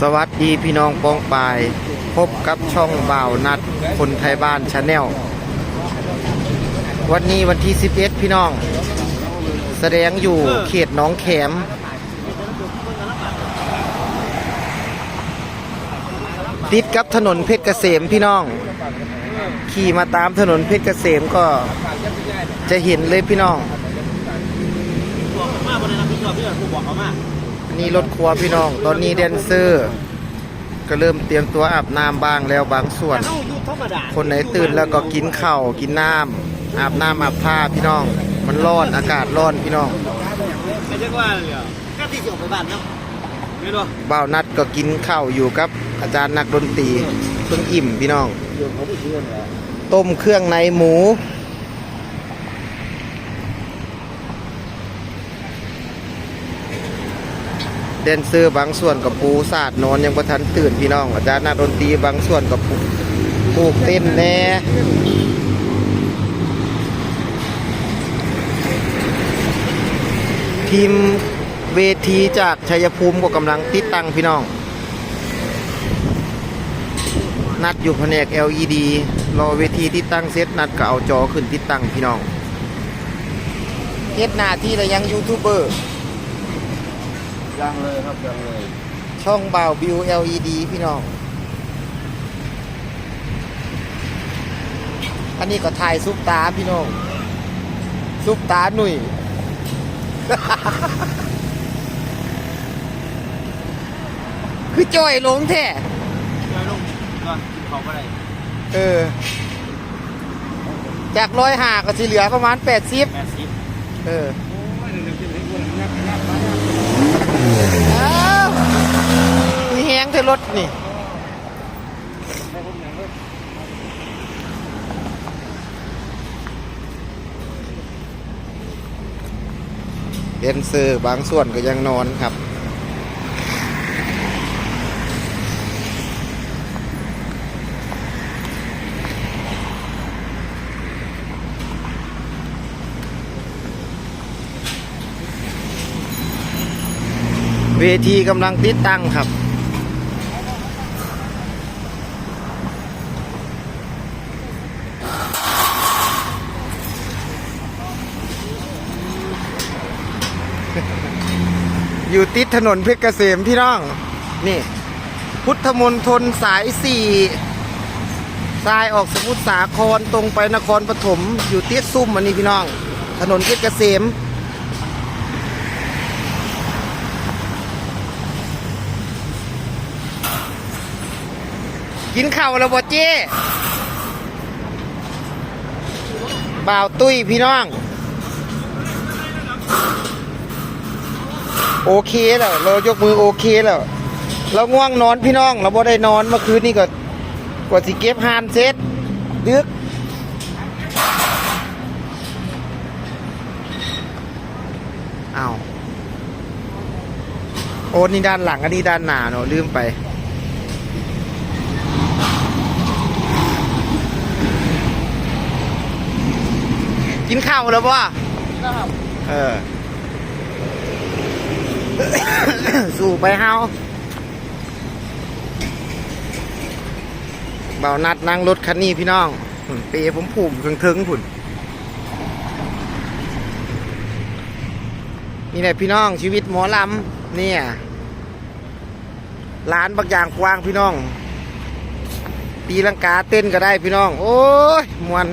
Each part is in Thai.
สวัสดีพี่น้องปองปาย พบกับช่องบ่าวนัดคนไทยบ้านชาแนลวันนี้วันที่ 11 พี่น้อง แสดงอยู่เขตหน้องแขม ติดกับถนนเพชรเกษมพี่น้อง ขี่มาตามถนนเพชรเกษมก็จะเห็นเลยพี่น้องบอกมาบนนั้นพี่ชอบพี่บอกเขามาอั นนี้รถครัวพี่น้อง ตอนนี้แดนเซอร์ ก็เริ่มเตรียมตัวอาบน้ำบ้างแล้วบางส่วนเข้ายูธรรมดาคนไหนตื่นแล้วก็กินข้าวกินน้ำอาบน้ำอาบท่าพี่น้อง มันร้อนอากาศร้อนพี่น้องไม่ใช่ว่าเลยก็ที่จะออกไปบ้านเนาะไม่รู้บ่าวนัดก็กินข้าวอยู่กับ อาจารย์นักดนตรีเพิ่งอิ่มพี่น้องอยู่เขาไม่เชื่อเลยต้มเครื่องในหมู แดนเซอร์บางส่วนกับปูศาสาดนอนยังประทันตื่นพี่น้อง อาจารย์นักดนตรีบางส่วนกับปูปลูกเต้นแน่ทีมเวทีจากชัยภูมิก็กำลังติดตั้งพี่น้อง นัดอยู่แผนก LED รอเวทีที่ตั้งเซตนัดก็เอาจอขึ้นที่ตั้งพี่น้องเฮ็ดหน้าที่ระยังยูทูบเบอร์ ยังเลยครับยังเลย ช่องบ่าวบิว LED พี่น้อง อันนี้ก็ถ่ายซุปตาพี่น้อง ซุปตาหนุ่ย คือจ่อยลงแท้เดี๋ยวลงก่อนกินเขาก็ได้เออ จากร้อยหาก็สิเหลือประมาณแปดสิบแปดสิบเออ โอ้ยเดี๋ยวกินให้คนนักนักมา อ้าวมีแหงเทรถนี่เดนเซอร์บางส่วนก็ยังนอนครับ เวทีกำลังติดตั้งครับ อยู่ติดถนนเพชรเกษมพี่น้อง นี่ พุทธมนทนสายสี่สายออกสมุทรสาครตรงไปนครปฐมอยู่ติดซุ่มอันนี้พี่น้อง ถนนเพชรเกษม กินข้าวแล้วบ่เจ้บ่าวตุ้ยพี่น้อง โอเคแล้วเรายกมือโอเคแล้วเราง่วงนอนพี่น้อง เราบ่ได้นอนเมื่อคืนนี่ก็กว่าสิเก็บหานเซ็ตดึกอ้าโอ้นี่ด้านหลังอันนี้ด้านหน้าเนาะลืมไป กินข้าวแล้วป่ะเออ สู่ไปเฮาเบานัดนั่งรถคันนี้พี่น้องหุ่นเปย์ผมผูมถึงถึงๆผุ่นนี่แหละพี่น้องชีวิตหมอลำเนี่ยร้านบางอย่างกว้างพี่น้อง ตีลังกาเต้นก็ได้พี่น้อง โอ้ยมวน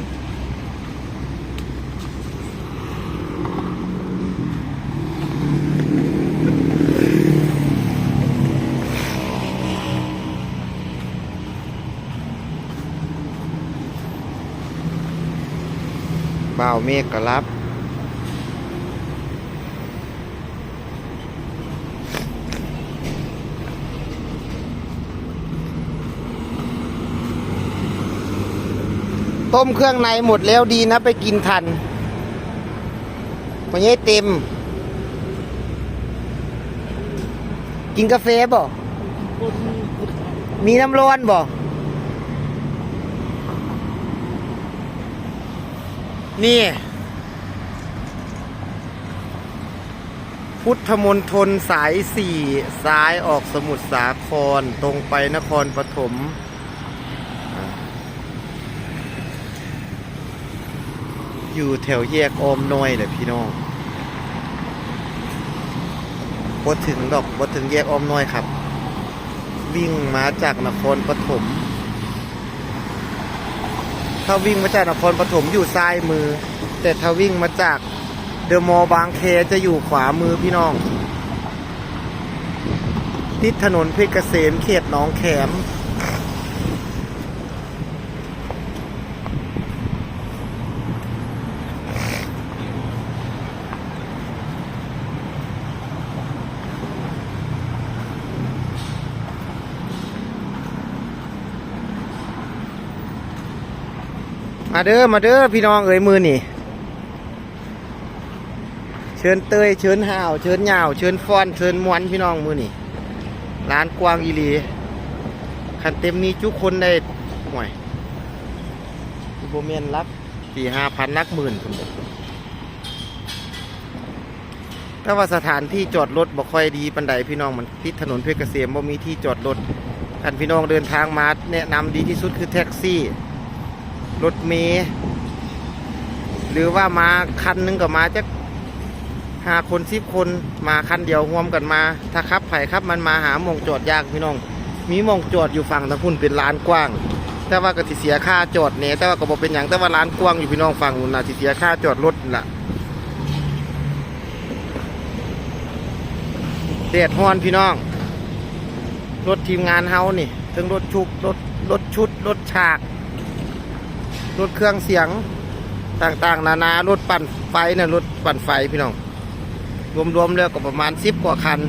บ่าวเมฆก็รับ ต้มเครื่องในหมดแล้วดีนะไปกินทันวันนี้เต็ม กินกาแฟบ่ มีน้ำร้อนบ่ นี่ พุทธมณฑลสายสี่ซ้ายออกสมุทรสาคร ตรงไปนครปฐมอยู่แถวแยกอมน้อยเลยพี่น้องบ่ถึงดอกบ่ถึงแยกอมน้อยครับ วิ่งมาจากนครปฐม ถ้าวิ่งมาจากนครปฐมอยู่ซ้ายมือ แต่ถ้าวิ่งมาจากเดอะมอลล์บางแคจะอยู่ขวามือพี่น้อง ติดถนนเพชรเกษมเขตหนองแขม มาเด้อมาเด้อพี่น้องเอ้ยมือนี่ เชิญเตยเชิญห่าวเชิญเหยาวเชิญฟอนเชิญมวนพี่น้องมือนี่ร้านกวางอีหลีคันเต็มนี้จุกคนได้ห่วยโบเมียนรักสี่ห้าพันรักหมื่นคนถ้าว่าสถานที่จอดรถบ่ค่อยดีปันใดพี่น้องมันติดถนนเพชรเกษมบ่มีที่จอดรถคันพี่น้องเดินทางมาแนะนำดีที่สุดคือแท็กซี่ รถเมล์หรือว่ามาคันหนึงก็มาจะห้าคนสิบคนมาคันเดียวรวมกันมา ถ้าขับไผ่ขับมันมาหาหมองจอดยากพี่น้อง มีหมองจอดอยู่ฝั่งทางพุ่นเป็นลานกว้าง แต่ว่าก็สิเสียค่าจอดเนี่ยแต่ว่าก็บอกเป็นอย่างแต่ว่าลานกว้างอยู่พี่น้องฝั่งนู้นนะสิเสียค่าจอดรถนั่นล่ะเดดฮอนพี่น้อง รถทีมงานเฮานี่ทั้งรถชุกรถรถชุดรถฉาก รถเครื่องเสียงต่างๆ นานารถปั่นไฟเนี่ยรถปั่นไฟพี่น้อง รวมๆแล้วก็ประมาณสิบกว่าคัน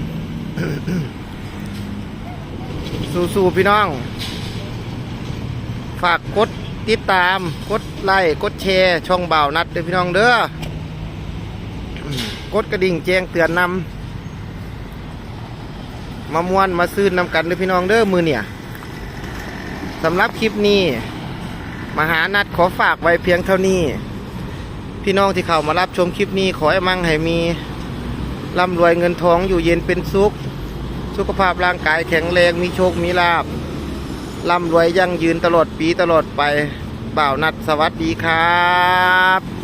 สู้ๆพี่น้อง ฝากกดติดตามกดไลค์กดแชร์ช่องบ่าวนัดเด้อพี่น้องเด้อกดกระดิ่งแจ้งเตือนนำมามวนมาซื้อนำกันเด้อพี่น้องเด้อมือเนี่ยสำหรับคลิปนี้ มหานัดขอฝากไว้เพียงเท่านี้ พี่น้องที่เข้ามารับชมคลิปนี้ขอให้มั่งให้มีร่ำรวยเงินทองอยู่เย็นเป็นสุข สุขภาพร่างกายแข็งแรงมีโชคมีลาบร่ำรวยยั่งยืนตลอดปีตลอดไปบ่าวนัดสวัสดีครับ